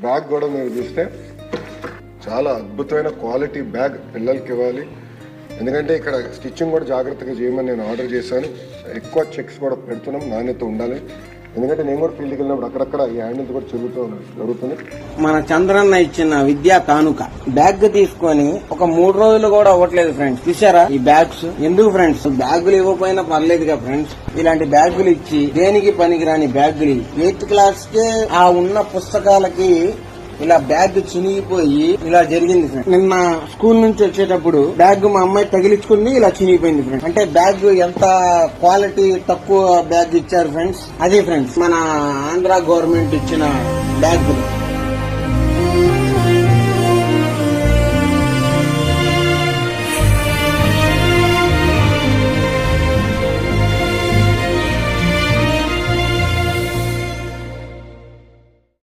Bag కూడా మీరు చూస్తే చాలా అద్భుతమైన క్వాలిటీ బ్యాగ్ పిల్లలకి ఇవ్వాలి. ఎందుకంటే ఇక్కడ స్టిచ్చింగ్ కూడా జాగ్రత్తగా చేయమని నేను ఆర్డర్ చేశాను. ఎక్కువ చెక్స్ కూడా పెడుతున్నాం నాణ్యత ఉండాలి. ఎందుకంటే నేను కూడా ఫీల్డ్కి వెళ్ళినప్పుడు అక్కడక్కడ ఈ హ్యాండిల్ కూడా చెబుతూ జరుగుతుంది. మన చంద్రన్న ఇచ్చిన విద్యా కానుక. బ్యాగ్ తీసుకొని ఒక మూడు రోజులు కూడా అవ్వట్లేదు ఫ్రెండ్స్ చూసారా ఈ బ్యాగ్స్ ఎందుకు ఫ్రెండ్స్ బ్యాగులు ఇవ్వకపోయినా పర్లేదుగా ఫ్రెండ్స్ ఇలాంటి బ్యాగులు ఇచ్చి దేనికి పనికిరాని బ్యాగులు ఎయిత్ క్లాస్ కే ఆ ఉన్న పుస్తకాలకి ఇలా బ్యాగ్ చినిగిపోయి ఇలా జరిగింది ఫ్రెండ్ నిన్న స్కూల్ నుంచి వచ్చేటప్పుడు బ్యాగ్ మా అమ్మాయి తగిలించుకుంది ఇలా చినిగిపోయింది ఫ్రెండ్ అంటే బ్యాగ్ ఎంత క్వాలిటీ తక్కువ బ్యాగ్ ఇచ్చారు ఫ్రెండ్స్ అదే ఫ్రెండ్స్ మన ఆంధ్ర గవర్నమెంట్ ఇచ్చిన బ్యాగ్.